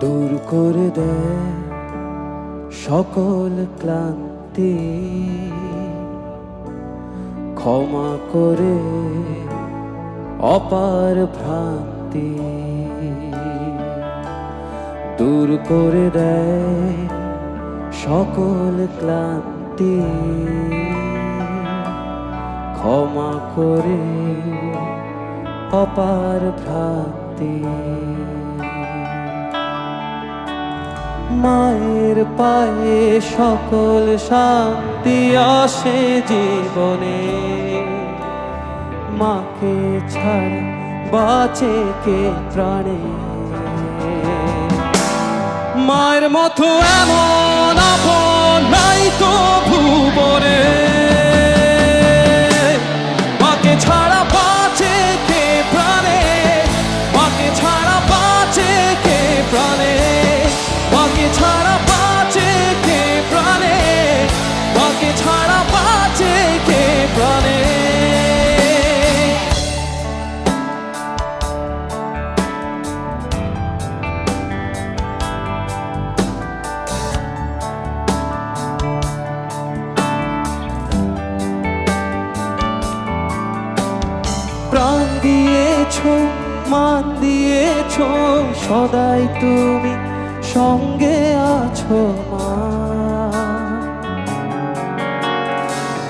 দূর করে দেয় সকল ক্লান্তি। ক্ষমা করে অপার ভ্রান্তি। দূর করে দেয় সকল ক্লান্তি। ক্ষমা করে অপার ভ্রান্তি। মায়ের পায়ে সকল শান্তি আসে জীবনে। মাকে ছাড় বাঁচে কে প্রাণে মায়ের মতো এমন দিয়েছ মান দিয়েছ, সদাই তুমি সঙ্গে আছো মা।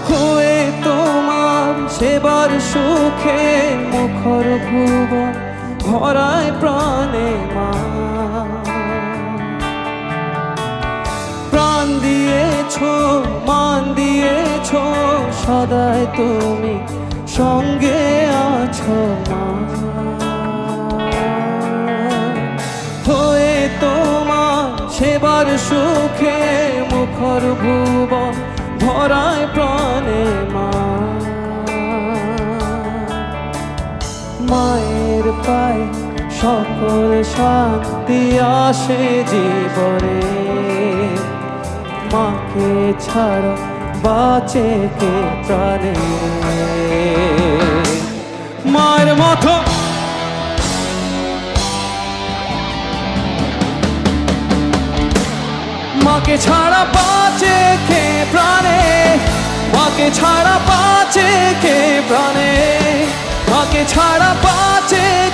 হয়ে তোমার সেবার সুখে মুখর ভুবন ভরায় প্রাণে মা। প্রাণ দিয়েছ, মান দিয়েছ, সদাই তুমি সঙ্গে আছো মা। সেবার সুখে মুখর ভুবন ভরায় প্রাণে মা। মায়ের পায়ে সকল শান্তি আসে জীবনে। মাকে ছাড়া বাঁচে কে প্রাণে? মায়ের মতো মাকে ছাড়া বাঁচে কে প্রাণে? মাকে ছাড়া বাঁচে কে প্রাণে? মাকে ছাড়া বাঁচে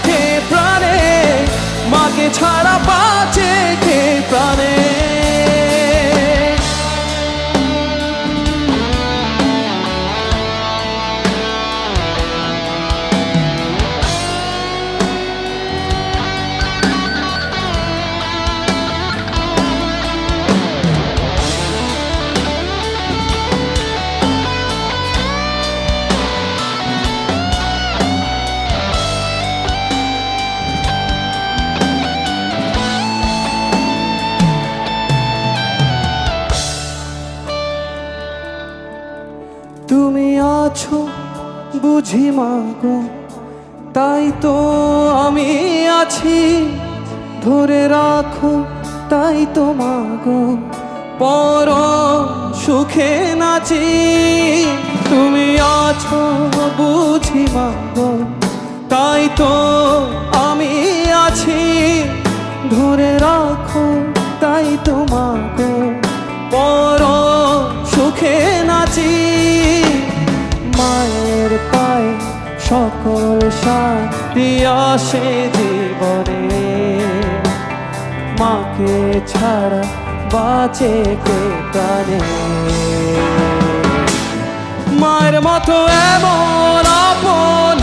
আছো বুঝি মাগো তাই তো আমি আছি। ধরে রাখো, তাই তো মাগো পর সুখে নাচি। তুমি আছো, বুঝি মাগো তাই তো আমি আছি। ধরে রাখো, তাই তো সকল শান্তি আসে জীবনে। মাকে ছাড়া বাঁচে কে প্রাণে? মায়ের মতো এমন আপন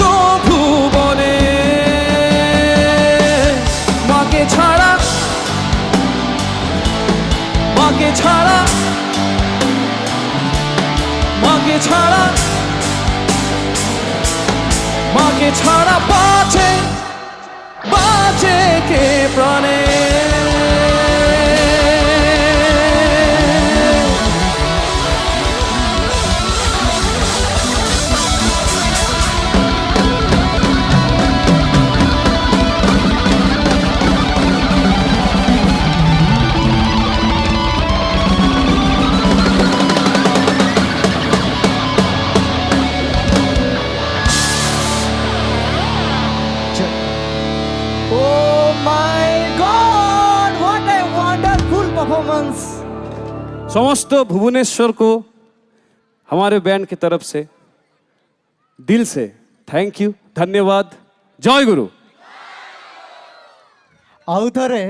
তো ভুবনে। মাকে ছাড়া মাকে ছাড়া মাকে ছাড়া মাকে ছাড়া বাঁচে বাঁচে কে? समस्त भुवनेश्वर को हमारे बैंड की तरफ से दिल से थैंक यू धन्यवाद जय गुरु আউধারে